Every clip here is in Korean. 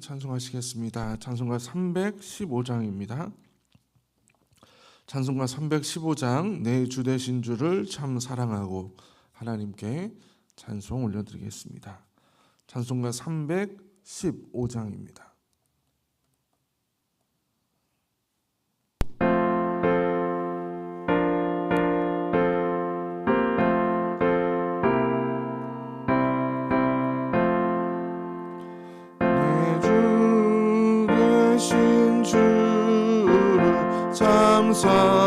찬송하시겠습니다. 찬송가 315장입니다. 찬송가 315장 내 주 되신 주를 참 사랑하고 하나님께 찬송 올려드리겠습니다. 찬송가 315장입니다. 참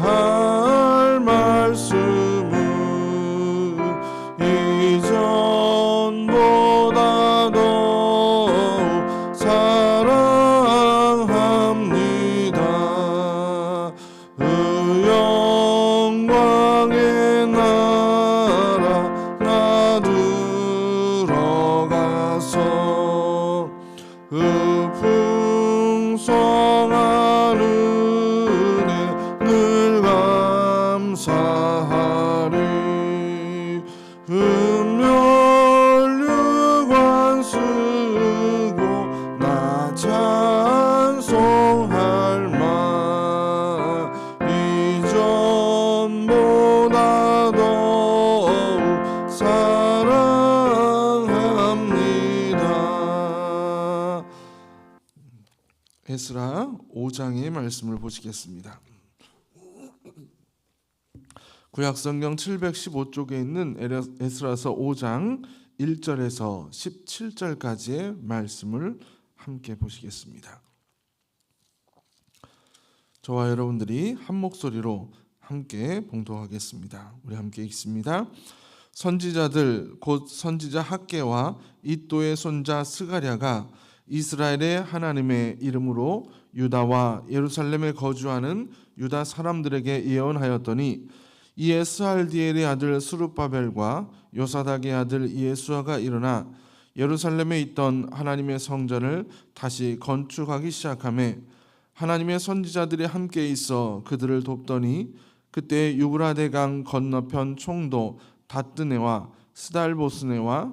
내 5장의 말씀을 보시겠습니다. 구약성경 715쪽에 있는 에스라서 5장 1절에서 17절까지의 말씀을 함께 보시겠습니다. 저와 여러분들이 한 목소리로 함께 봉독하겠습니다. 우리 함께 읽습니다. 선지자들 곧 선지자 학계와 이또의 손자 스가랴가 이스라엘의 하나님의 이름으로 유다와 예루살렘에 거주하는 유다 사람들에게 예언하였더니 이 에 스알디엘의 아들 스룹바벨과 요사닥의 아들 이에수아가 일어나 예루살렘에 있던 하나님의 성전을 다시 건축하기 시작하매 하나님의 선지자들이 함께 있어 그들을 돕더니 그때 유브라데 강 건너편 총도 다뜨네와 스달보스네와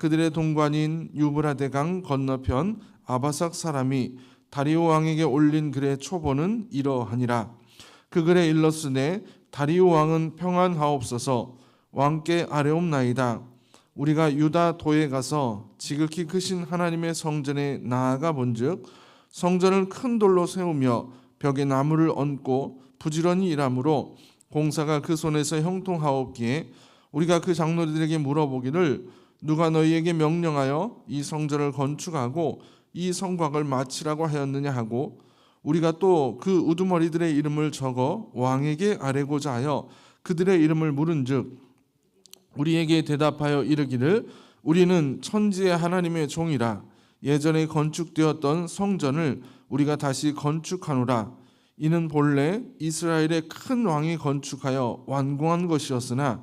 그들의 동관인 유브라데강 건너편 아바삭 사람이 다리오 왕에게 올린 글의 초보는 이러하니라. 그 글에 일렀으되 다리오 왕은 평안하옵소서 왕께 아뢰옵나이다. 우리가 유다 도에 가서 지극히 크신 하나님의 성전에 나아가 본즉 성전을 큰 돌로 세우며 벽에 나무를 얹고 부지런히 일하므로 공사가 그 손에서 형통하옵기에 우리가 그 장로들에게 물어보기를 누가 너희에게 명령하여 이 성전을 건축하고 이 성곽을 마치라고 하였느냐 하고 우리가 또 그 우두머리들의 이름을 적어 왕에게 아뢰고자 하여 그들의 이름을 물은즉 우리에게 대답하여 이르기를 우리는 천지의 하나님의 종이라 예전에 건축되었던 성전을 우리가 다시 건축하노라. 이는 본래 이스라엘의 큰 왕이 건축하여 완공한 것이었으나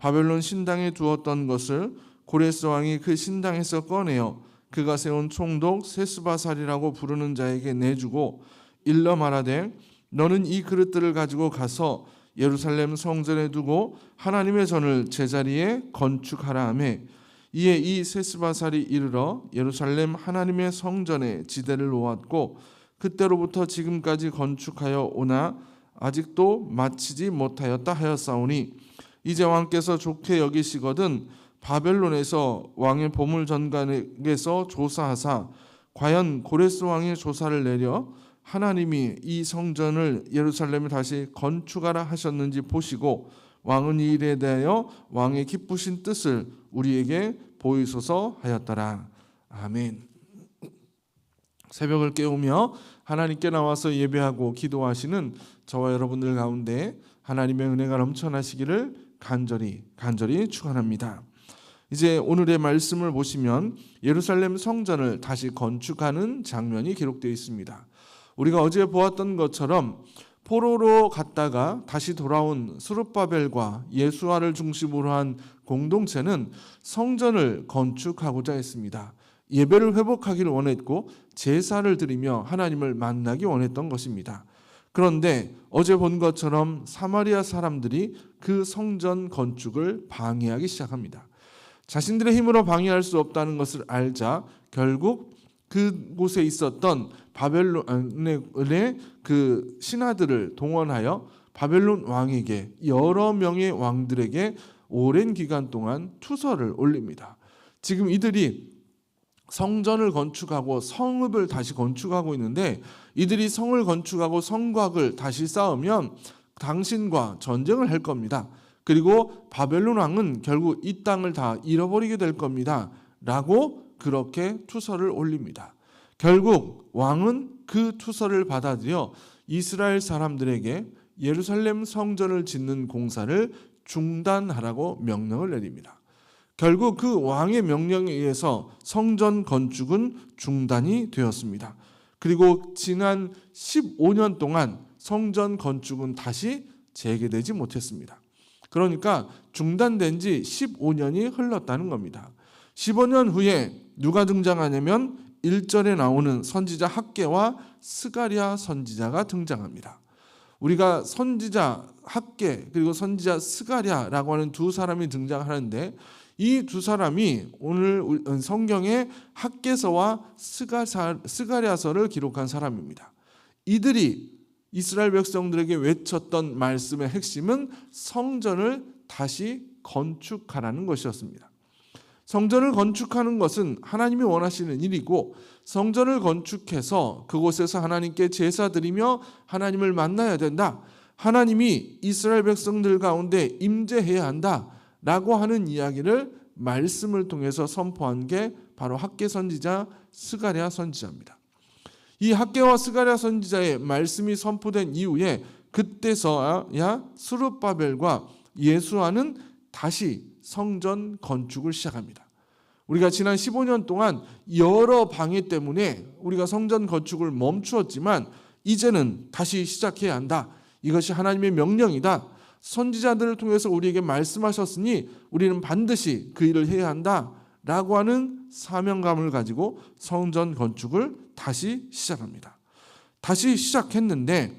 바벨론 신당에 두었던 것을 고레스 왕이 그 신당에서 꺼내어 그가 세운 총독 세스바살이라고 부르는 자에게 내주고 일러 말하되 너는 이 그릇들을 가지고 가서 예루살렘 성전에 두고 하나님의 전을 제자리에 건축하라 하매 이에 이 세스바살이 이르러 예루살렘 하나님의 성전에 지대를 놓았고 그때로부터 지금까지 건축하여 오나 아직도 마치지 못하였다 하였사오니 이제 왕께서 좋게 여기시거든 바벨론에서 왕의 보물 전관에게서 조사하사 과연 고레스 왕의 조사를 내려 하나님이 이 성전을 예루살렘에 다시 건축하라 하셨는지 보시고 왕은 이 일에 대하여 왕의 기쁘신 뜻을 우리에게 보이소서 하였더라. 아멘. 새벽을 깨우며 하나님께 나와서 예배하고 기도하시는 저와 여러분들 가운데 하나님의 은혜가 넘쳐나시기를 간절히 간절히 축원합니다. 이제 오늘의 말씀을 보시면 예루살렘 성전을 다시 건축하는 장면이 기록되어 있습니다. 우리가 어제 보았던 것처럼 포로로 갔다가 다시 돌아온 수르바벨과 예수아를 중심으로 한 공동체는 성전을 건축하고자 했습니다. 예배를 회복하기를 원했고 제사를 드리며 하나님을 만나기 원했던 것입니다. 그런데 어제 본 것처럼 사마리아 사람들이 그 성전 건축을 방해하기 시작합니다. 자신들의 힘으로 방해할 수 없다는 것을 알자 결국 그곳에 있었던 바벨론의 그 신하들을 동원하여 바벨론 왕에게 여러 명의 왕들에게 오랜 기간 동안 투서를 올립니다. 지금 이들이 성전을 건축하고 성읍을 다시 건축하고 있는데 이들이 성을 건축하고 성곽을 다시 쌓으면 당신과 전쟁을 할 겁니다. 그리고 바벨론 왕은 결국 이 땅을 다 잃어버리게 될 겁니다. 라고 그렇게 투서를 올립니다. 결국 왕은 그 투서를 받아들여 이스라엘 사람들에게 예루살렘 성전을 짓는 공사를 중단하라고 명령을 내립니다. 결국 그 왕의 명령에 의해서 성전 건축은 중단이 되었습니다. 그리고 지난 15년 동안 성전 건축은 다시 재개되지 못했습니다. 그러니까 중단된 지 15년이 흘렀다는 겁니다. 15년 후에 누가 등장하냐면 1절에 나오는 선지자 학계와 스가랴 선지자가 등장합니다. 우리가 선지자 학계 그리고 선지자 스가랴라고 하는 두 사람이 등장하는데 이 두 사람이 오늘 성경의 학계서와 스가랴서를 기록한 사람입니다. 이들이 이스라엘 백성들에게 외쳤던 말씀의 핵심은 성전을 다시 건축하라는 것이었습니다. 성전을 건축하는 것은 하나님이 원하시는 일이고 성전을 건축해서 그곳에서 하나님께 제사 드리며 하나님을 만나야 된다. 하나님이 이스라엘 백성들 가운데 임재해야 한다 라고 하는 이야기를 말씀을 통해서 선포한 게 바로 학계 선지자 스가랴 선지자입니다. 이 학계와 스가랴 선지자의 말씀이 선포된 이후에 그때서야 수르바벨과 예수와는 다시 성전 건축을 시작합니다. 우리가 지난 15년 동안 여러 방해 때문에 우리가 성전 건축을 멈추었지만 이제는 다시 시작해야 한다. 이것이 하나님의 명령이다. 선지자들을 통해서 우리에게 말씀하셨으니 우리는 반드시 그 일을 해야 한다. 라고 하는 사명감을 가지고 성전 건축을 다시 시작합니다. 다시 시작했는데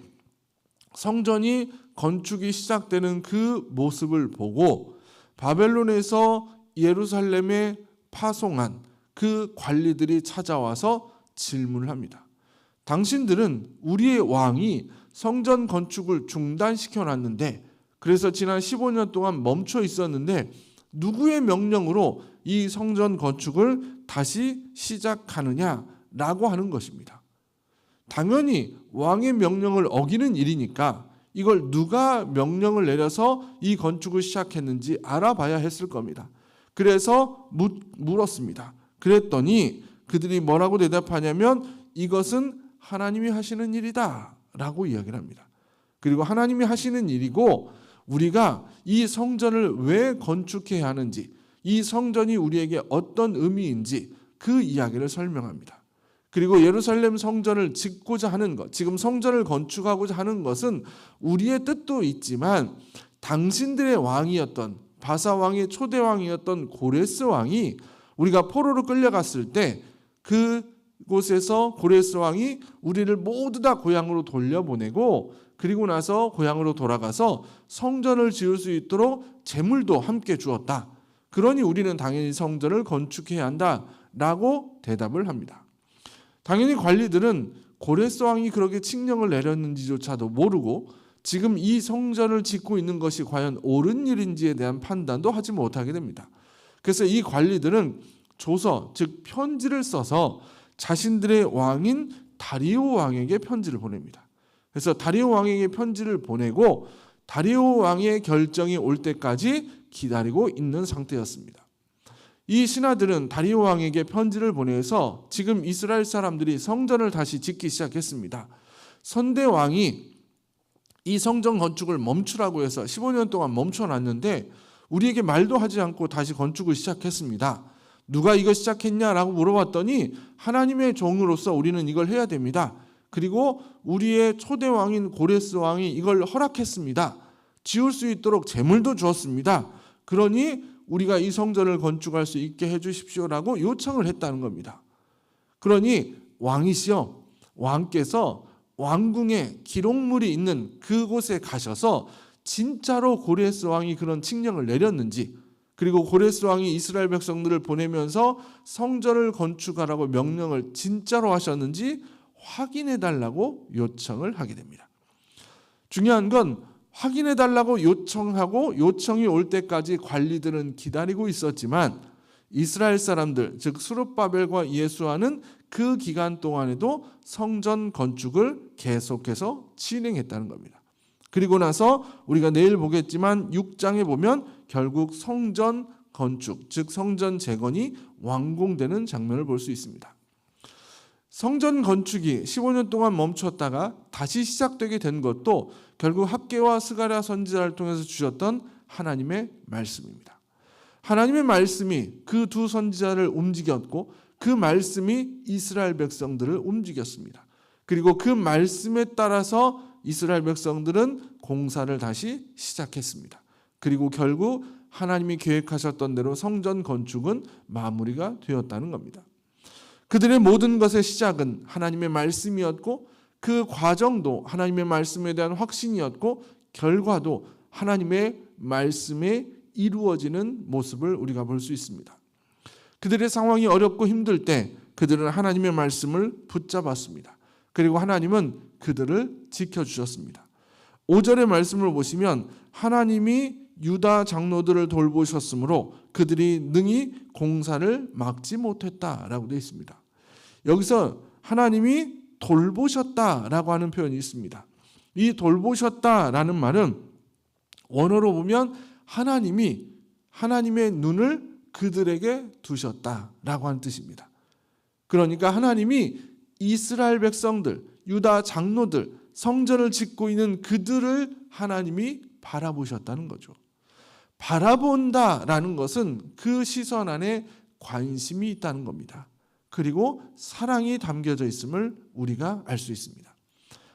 성전이 건축이 시작되는 그 모습을 보고 바벨론에서 예루살렘에 파송한 그 관리들이 찾아와서 질문을 합니다. 당신들은 우리의 왕이 성전 건축을 중단시켜 놨는데 그래서 지난 15년 동안 멈춰 있었는데 누구의 명령으로 이 성전 건축을 다시 시작하느냐라고 하는 것입니다. 당연히 왕의 명령을 어기는 일이니까 이걸 누가 명령을 내려서 이 건축을 시작했는지 알아봐야 했을 겁니다. 그래서 묻, 물었습니다. 그랬더니 그들이 뭐라고 대답하냐면 이것은 하나님이 하시는 일이다 라고 이야기를 합니다. 그리고 하나님이 하시는 일이고 우리가 이 성전을 왜 건축해야 하는지 이 성전이 우리에게 어떤 의미인지 그 이야기를 설명합니다. 그리고 예루살렘 성전을 짓고자 하는 것, 지금 성전을 건축하고자 하는 것은 우리의 뜻도 있지만 당신들의 왕이었던 바사 왕의 초대 왕이었던 고레스 왕이 우리가 포로로 끌려갔을 때 그 곳에서 고레스 왕이 우리를 모두 다 고향으로 돌려보내고 그리고 나서 고향으로 돌아가서 성전을 지을 수 있도록 재물도 함께 주었다. 그러니 우리는 당연히 성전을 건축해야 한다라고 대답을 합니다. 당연히 관리들은 고레스 왕이 그렇게 칙령을 내렸는지조차도 모르고 지금 이 성전을 짓고 있는 것이 과연 옳은 일인지에 대한 판단도 하지 못하게 됩니다. 그래서 이 관리들은 조서 즉 편지를 써서 자신들의 왕인 다리오 왕에게 편지를 보냅니다. 그래서 다리오 왕에게 편지를 보내고 다리오 왕의 결정이 올 때까지 기다리고 있는 상태였습니다. 이 신하들은 다리오 왕에게 편지를 보내서 지금 이스라엘 사람들이 성전을 다시 짓기 시작했습니다. 선대 왕이 이 성전 건축을 멈추라고 해서 15년 동안 멈춰 놨는데 우리에게 말도 하지 않고 다시 건축을 시작했습니다. 누가 이거 시작했냐라고 물어봤더니 하나님의 종으로서 우리는 이걸 해야 됩니다. 그리고 우리의 초대 왕인 고레스 왕이 이걸 허락했습니다. 지을 수 있도록 재물도 주었습니다. 그러니 우리가 이 성전을 건축할 수 있게 해 주십시오라고 요청을 했다는 겁니다. 그러니 왕이시여 왕께서 왕궁에 기록물이 있는 그곳에 가셔서 진짜로 고레스 왕이 그런 칙령을 내렸는지 그리고 고레스 왕이 이스라엘 백성들을 보내면서 성전을 건축하라고 명령을 진짜로 하셨는지 확인해 달라고 요청을 하게 됩니다. 중요한 건 확인해 달라고 요청하고 요청이 올 때까지 관리들은 기다리고 있었지만 이스라엘 사람들 즉 수르바벨과 예수아는 그 기간 동안에도 성전 건축을 계속해서 진행했다는 겁니다. 그리고 나서 우리가 내일 보겠지만 6장에 보면 결국 성전 건축 즉 성전 재건이 완공되는 장면을 볼 수 있습니다. 성전 건축이 15년 동안 멈췄다가 다시 시작되게 된 것도 결국 합계와 스가랴 선지자를 통해서 주셨던 하나님의 말씀입니다. 하나님의 말씀이 그 두 선지자를 움직였고 그 말씀이 이스라엘 백성들을 움직였습니다. 그리고 그 말씀에 따라서 이스라엘 백성들은 공사를 다시 시작했습니다. 그리고 결국 하나님이 계획하셨던 대로 성전 건축은 마무리가 되었다는 겁니다. 그들의 모든 것의 시작은 하나님의 말씀이었고 그 과정도 하나님의 말씀에 대한 확신이었고 결과도 하나님의 말씀에 이루어지는 모습을 우리가 볼 수 있습니다. 그들의 상황이 어렵고 힘들 때 그들은 하나님의 말씀을 붙잡았습니다. 그리고 하나님은 그들을 지켜주셨습니다. 5절의 말씀을 보시면 하나님이 유다 장로들을 돌보셨으므로 그들이 능히 공사를 막지 못했다라고 되어 있습니다. 여기서 하나님이 돌보셨다라고 하는 표현이 있습니다. 이 돌보셨다라는 말은 원어로 보면 하나님이 하나님의 눈을 그들에게 두셨다라고 하는 뜻입니다. 그러니까 하나님이 이스라엘 백성들, 유다 장로들, 성전을 짓고 있는 그들을 하나님이 바라보셨다는 거죠. 바라본다라는 것은 그 시선 안에 관심이 있다는 겁니다. 그리고 사랑이 담겨져 있음을 우리가 알 수 있습니다.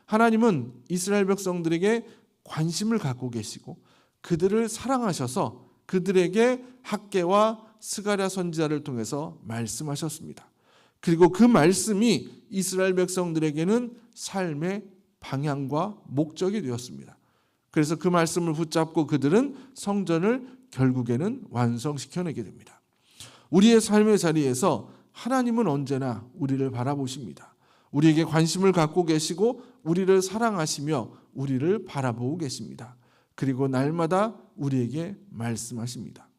하나님은 이스라엘 백성들에게 관심을 갖고 계시고 그들을 사랑하셔서 그들에게 학계와 스가랴 선지자를 통해서 말씀하셨습니다. 그리고 그 말씀이 이스라엘 백성들에게는 삶의 방향과 목적이 되었습니다. 그래서 그 말씀을 붙잡고 그들은 성전을 결국에는 완성시켜내게 됩니다. 우리의 삶의 자리에서 하나님은 언제나 우리를 바라보십니다. 우리에게 관심을 갖고 계시고 우리를 사랑하시며 우리를 바라보고 계십니다. 그리고 날마다 우리에게 말씀하십니다.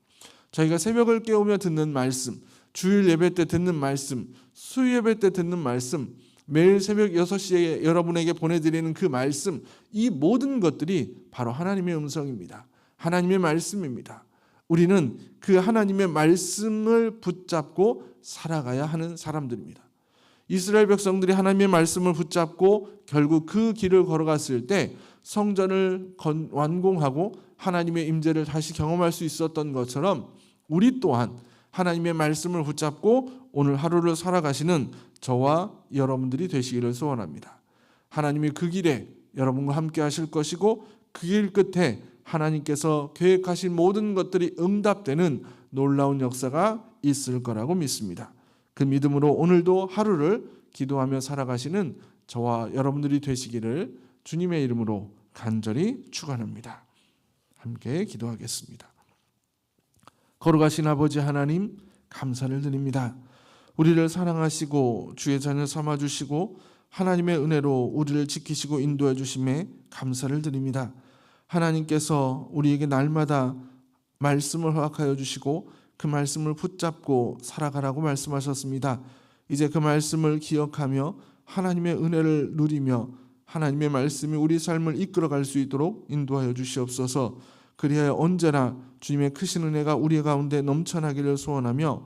저희가 새벽을 깨우며 듣는 말씀, 주일 예배 때 듣는 말씀, 수요 예배 때 듣는 말씀, 매일 새벽 6시에 여러분에게 보내드리는 그 말씀, 이 모든 것들이 바로 하나님의 음성입니다. 하나님의 말씀입니다. 우리는 그 하나님의 말씀을 붙잡고 살아가야 하는 사람들입니다. 이스라엘 백성들이 하나님의 말씀을 붙잡고 결국 그 길을 걸어갔을 때 성전을 완공하고 하나님의 임재를 다시 경험할 수 있었던 것처럼 우리 또한 하나님의 말씀을 붙잡고 오늘 하루를 살아가시는 저와 여러분들이 되시기를 소원합니다. 하나님이 그 길에 여러분과 함께 하실 것이고 그 길 끝에 하나님께서 계획하신 모든 것들이 응답되는 놀라운 역사가 있을 거라고 믿습니다. 그 믿음으로 오늘도 하루를 기도하며 살아가시는 저와 여러분들이 되시기를 주님의 이름으로 간절히 축원합니다. 함께 기도하겠습니다. 걸어가신 아버지 하나님 감사를 드립니다. 우리를 사랑하시고 주의 자녀 삼아 주시고 하나님의 은혜로 우리를 지키시고 인도해 주심에 감사를 드립니다. 하나님께서 우리에게 날마다 말씀을 허락하여 주시고 그 말씀을 붙잡고 살아가라고 말씀하셨습니다. 이제 그 말씀을 기억하며 하나님의 은혜를 누리며 하나님의 말씀이 우리 삶을 이끌어갈 수 있도록 인도하여 주시옵소서. 그리하여 언제나 주님의 크신 은혜가 우리 가운데 넘쳐나기를 소원하며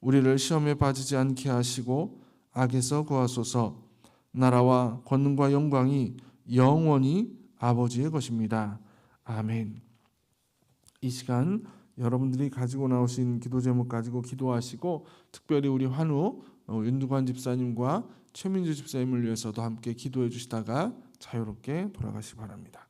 우리를 시험에 빠지지 않게 하시고 악에서 구하소서. 나라와 권능과 영광이 영원히 아버지의 것입니다. 아멘. 이 시간 여러분들이 가지고 나오신 기도 제목 가지고 기도하시고 특별히 우리 환우 어, 윤두관 집사님과 최민주 집사님을 위해서도 함께 기도해 주시다가 자유롭게 돌아가시 기 바랍니다.